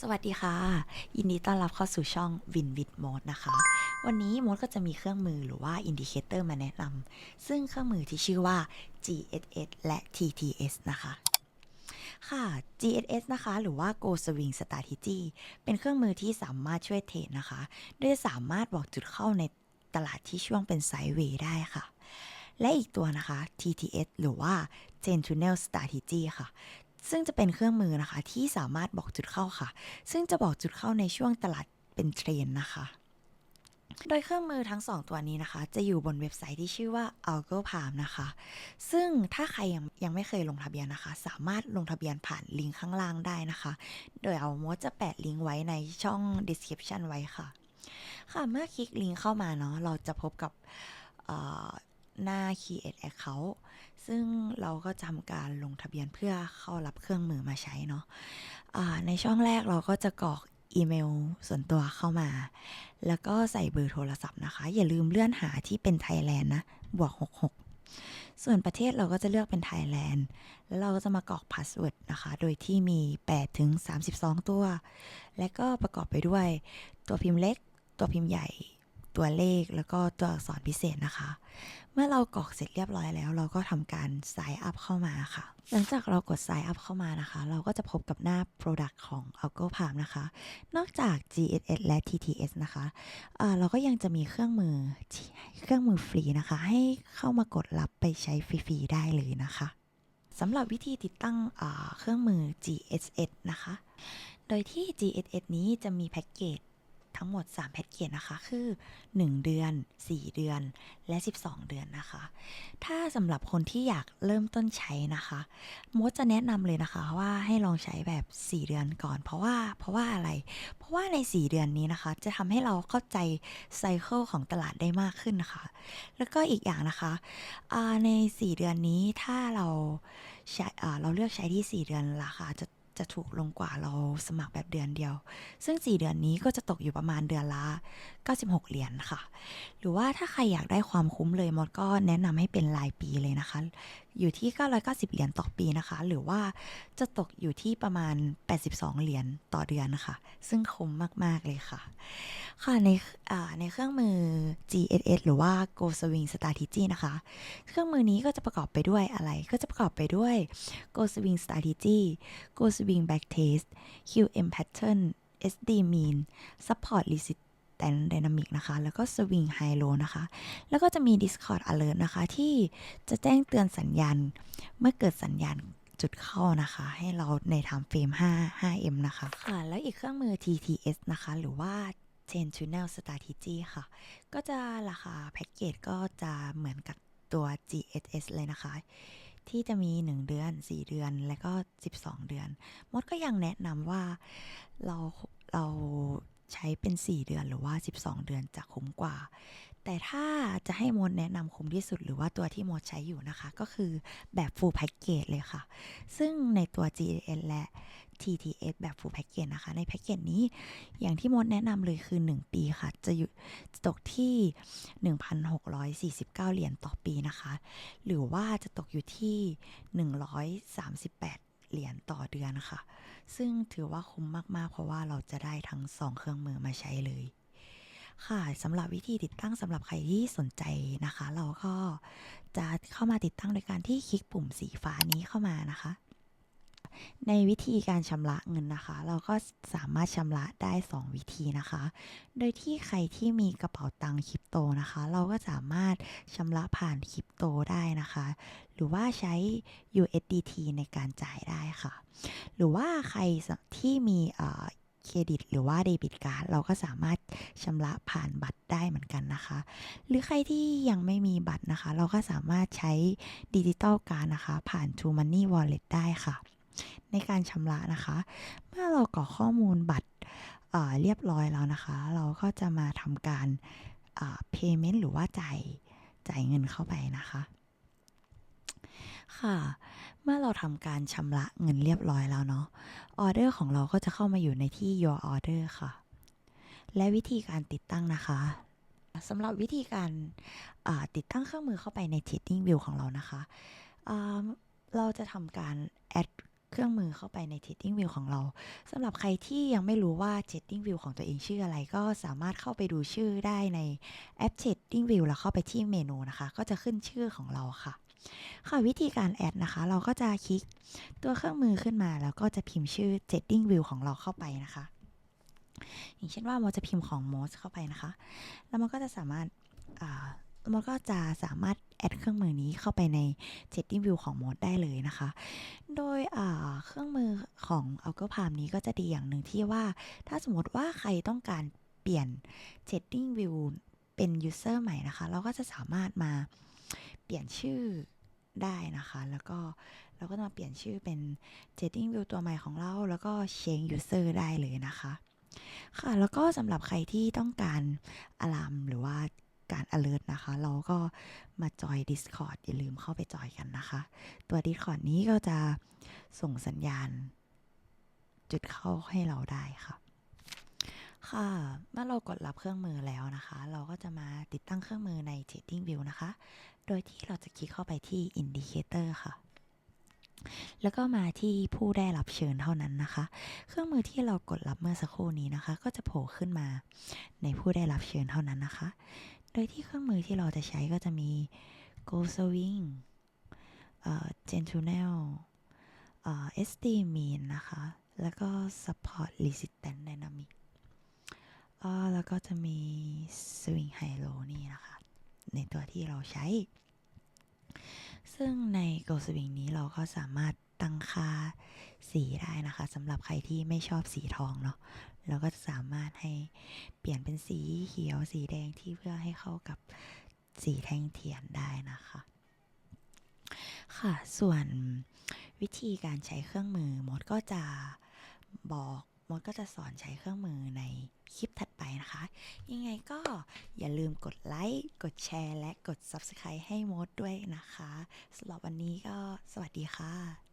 สวัสดีค่ะ ยินดีต้อนรับเข้าสู่ช่อง Win with Mode นะคะ วันนี้มดก็จะมีเครื่องมือหรือว่าอินดิเคเตอร์มาแนะนำซึ่งเครื่องมือที่ชื่อว่า GSS และ TTS นะคะค่ะ GSS นะคะ หรือว่า Go Swing Strategy เป็นเครื่องมือที่สามารถช่วยเทรดนะคะโดยสามารถบอกจุดเข้าในตลาดที่ช่วงเป็นไซด์เวย์ได้ค่ะ และอีกตัวนะคะ TTS หรือว่า Chain Tunnel Strategy ค่ะ ซึ่งจะเป็นเครื่องมือนะคะ ที่สามารถบอกจุดเข้าค่ะ ซึ่งจะบอกจุดเข้าในช่วงตลาดเป็นเทรนนะคะโดยเครื่องมือทั้ง 2 ตัวนี้นะคะ จะอยู่บนเว็บไซต์ที่ชื่อว่า Algo Palm นะคะ ซึ่งถ้าใครยังยังไม่เคยลงทะเบียนนะคะ สามารถลงทะเบียนผ่านลิงก์ข้างล่างได้นะคะ โดยเอาโมดจะแปะลิงก์ไว้ในช่อง description ไว้ค่ะ ค่ะ เมื่อคลิกลิงก์เข้ามาเนาะ เราจะพบกับ หน้า create account ซึ่งเราก็ทำการลงทะเบียนเพื่อเข้ารับเครื่องมือมาใช้เนาะอ่าในช่องแรกเราก็จะกรอกอีเมลส่วนตัวเข้ามา แล้วก็ใส่เบอร์โทรศัพท์นะคะ อย่าลืมเลื่อนหาที่เป็นไทยแลนด์นะ บวก 66 ส่วนประเทศเราก็จะเลือกเป็นไทยแลนด์ แล้วเราก็จะมากรอกพาสเวิร์ดนะคะ โดยที่มี 8 ถึง 32 ตัว และก็ประกอบไปด้วยตัวพิมพ์เล็ก ตัวพิมพ์ใหญ่ ตัวเลขแล้วก็ตัวอักษรพิเศษนะคะ เมื่อเรากรอกเสร็จเรียบร้อยแล้ว เราก็ทำการ sign up เข้ามาค่ะ หลังจากเรากด sign up เข้ามานะคะ เราก็จะพบกับหน้า product ของ Algo Palm นะคะ นอกจาก GSS และ TTS นะคะเอ่อเราก็ยังจะมีเครื่องมือเครื่องมือฟรีนะคะ ให้เข้ามากดรับไปใช้ฟรีๆได้เลยนะคะสำหรับวิธีติดตั้งเอ่อเครื่องมือ GSS นะคะ โดยที่ GSS นี้จะมีแพ็กเกจ ทั้งหมด 3 แพ็กเกจนะคะ คือ 1 เดือน 4 เดือน และ 12 เดือนนะคะ ถ้าสำหรับคนที่อยากเริ่มต้นใช้นะคะมดจะแนะนำเลยนะคะว่าให้ลองใช้แบบ 4 เดือนก่อน เพราะว่าเพราะว่าอะไร เพราะว่าใน 4 เดือนนี้นะคะ จะทำให้เราเข้าใจไซเคิลของตลาดได้มากขึ้นนะคะ แล้วก็อีกอย่างนะคะใน 4 เดือนนี้ถ้าเราใช้อ่าเราเลือกใช้ที่ 4 เดือนราคาจะ จะถูกลงกว่าเราสมัครแบบเดือนเดียว ซึ่ง 4 เดือนนี้ก็จะตกอยู่ประมาณเดือนละ 96 เหรียญค่ะ หรือว่าถ้าใครอยากได้ความคุ้มเลยมดก็แนะนำให้เป็นรายปีเลยนะคะ อยู่ที่ 990 เหรียญต่อปีนะคะ หรือว่าจะตกอยู่ที่ประมาณ 82 เหรียญต่อเดือนนะคะซึ่งคุ้มมาก ๆ เลยค่ะ ค่ะ ในในเครื่องมือ GSS หรือว่า Go Swing Strategy นะคะ เครื่องมือนี้ก็จะประกอบไปด้วยอะไร ก็จะประกอบไปด้วย Go Swing Strategy Go Swing Backtest QM Pattern SD Mean Support Resistance Dynamic นะคะ แล้วก็ Swing High Low นะคะ แล้วก็จะมี Discord Alert นะคะ ที่จะแจ้งเตือนสัญญาณ เมื่อเกิดสัญญาณจุดเข้านะคะ ให้เราใน time frame 5 5M นะคะค่ะ แล้วอีกเครื่องมือ TTS นะคะ หรือว่า Chain Tunnel Strategy ค่ะ ก็จะราคาแพ็กเกจก็จะเหมือนกับตัว GSS เลยนะคะ ที่จะมี 1 เดือน 4 เดือน และก็ 12 เดือน มดก็ยังแนะนำว่าเราเรา ใช้เป็น 4 เดือนหรือว่า 12 เดือนจะคุ้มกว่า แต่ถ้าจะให้มดแนะนำคุ้มที่สุดหรือว่าตัวที่มดใช้อยู่นะคะ ก็คือแบบ full package เลยค่ะ ซึ่งในตัว GN และ TTS แบบ full package นะคะ ในแพ็กเกจนี้อย่างที่มดแนะนำเลยคือ 1 ปีค่ะ จะอยู่จะตกที่ 1,649 เหรียญต่อปีนะคะ หรือว่าจะตกอยู่ที่ 138 เหรียญต่อเดือนค่ะ ซึ่งถือว่าคุ้มมากๆ เพราะว่าเราจะได้ทั้ง 2 เครื่องมือมาใช้เลย ค่ะสำหรับวิธีติดตั้งสำหรับใครที่สนใจนะคะ เราก็จะเข้ามาติดตั้งโดยการที่คลิกปุ่มสีฟ้านี้เข้ามานะคะ ในวิธีการชำระเงินนะคะ เราก็สามารถชำระได้ 2 วิธีนะคะ โดยที่ใครที่มีกระเป๋าตังค์คริปโตนะคะ เราก็สามารถชำระผ่านคริปโตได้นะคะ หรือว่าใช้ USDT ในการจ่ายได้ค่ะ หรือว่าใครที่มีเอ่อเครดิตหรือว่าเดบิตการ์ดเราก็สามารถชำระผ่านบัตรได้เหมือนกันนะคะ หรือใครที่ยังไม่มีบัตรนะคะ เราก็สามารถใช้ดิจิตอลการ์ดนะคะ ผ่าน True Money Wallet ได้ค่ะ ในการชำระนะคะ เมื่อเรากรอกข้อมูลบัตรเเรียบร้อยแล้วนะคะ เราก็จะมาทำการเอ่อ payment หรือว่าจ่ายจ่ายเงินเข้าไปนะคะ ค่ะ เมื่อเราทำการชำระเงินเรียบร้อยแล้วเนาะ ออเดอร์ของเราก็จะเข้ามาอยู่ในที่ your order ค่ะ และวิธีการติดตั้งนะคะสำหรับวิธีการาติดตั้งเครื่องมือเข้าไปใน Trading View ของเรานะคะ เราจะทำการ add เครื่องมือเข้าไปใน Trading View ของเราสำหรับใครที่ยังไม่รู้ว่า Trading View ของตัวเองชื่ออะไร ก็สามารถเข้าไปดูชื่อได้ในแอป Trading View แล้วเข้าไปที่เมนูนะคะ ก็จะขึ้นชื่อของเราค่ะ ค่ะวิธีการแอดนะคะ เราก็จะคลิกตัวเครื่องมือขึ้นมา แล้วก็จะพิมพ์ชื่อ Trading View ของเราเข้าไปนะคะ อย่างเช่นว่าโมจะพิมพ์ของ Moz เข้าไปนะคะ แล้วมันก็จะสามารถ มันก็จะสามารถแอดเครื่องมือนี้เข้าไปใน Trading View ของ Moz ได้เลยนะคะ โดยเครื่องมือของ a l g o p a l m นี้ก็จะดีอย่างหนึ่งที่ว่า ถ้าสมมติว่าใครต้องการเปลี่ยน Trading View เป็น User ใหม่นะคะ เราก็จะสามารถมาเปลี่ยนชื่อได้นะคะ แล้วก็เราก็มาเปลี่ยนชื่อเป็น Trading View ตัวใหม่ของเรา แล้วก็ Change User ได้เลยนะคะ ค่ะ แล้วก็สำหรับใครที่ต้องการอะลามหรือว่า การ alert นะคะ เราก็มาจอย Discord อย่าลืมเข้าไปจอยกันนะคะ ตัว Discord นี้ก็จะส่งสัญญาณ จุดเข้าให้เราได้ค่ะ ค่ะเมื่อเรากดรับเครื่องมือแล้วนะคะ เราก็จะมาติดตั้งเครื่องมือใน Trading View นะคะ โดยที่เราจะคลิกเข้าไปที่ Indicator ค่ะแล้วก็มาที่ผู้ได้รับเชิญเท่านั้นนะคะ เครื่องมือที่เรากดรับเมื่อสักครู่นี้นะคะ ก็จะโผล่ขึ้นมาในผู้ได้รับเชิญเท่านั้นนะคะ โดยที่เครื่องมือที่เราจะใช้ก็จะมี Go Swing เอ่อ Gentle เอ่อ SD Mean นะคะ แล้วก็ Support Resistance Dynamic เอ่อแล้วก็จะมี Swing High Low นี่นะคะ ในตัวที่เราใช้ ซึ่งใน Go Swing นี้เราก็สามารถตั้งค่าสีได้นะคะสำหรับใครที่ไม่ชอบสีทองเนาะ เราก็สามารถให้เปลี่ยนเป็นสีเขียวสีแดงที่เพื่อให้เข้ากับสีแท่งเทียนได้นะคะ ค่ะส่วนวิธีการใช้เครื่องมือมดก็จะบอกมดก็จะสอนใช้เครื่องมือในคลิปถัดไปนะคะ ยังไงก็อย่าลืมกดไลค์ กดแชร์ และกด Subscribe ให้มดด้วยนะคะสำหรับวันนี้ก็สวัสดีค่ะ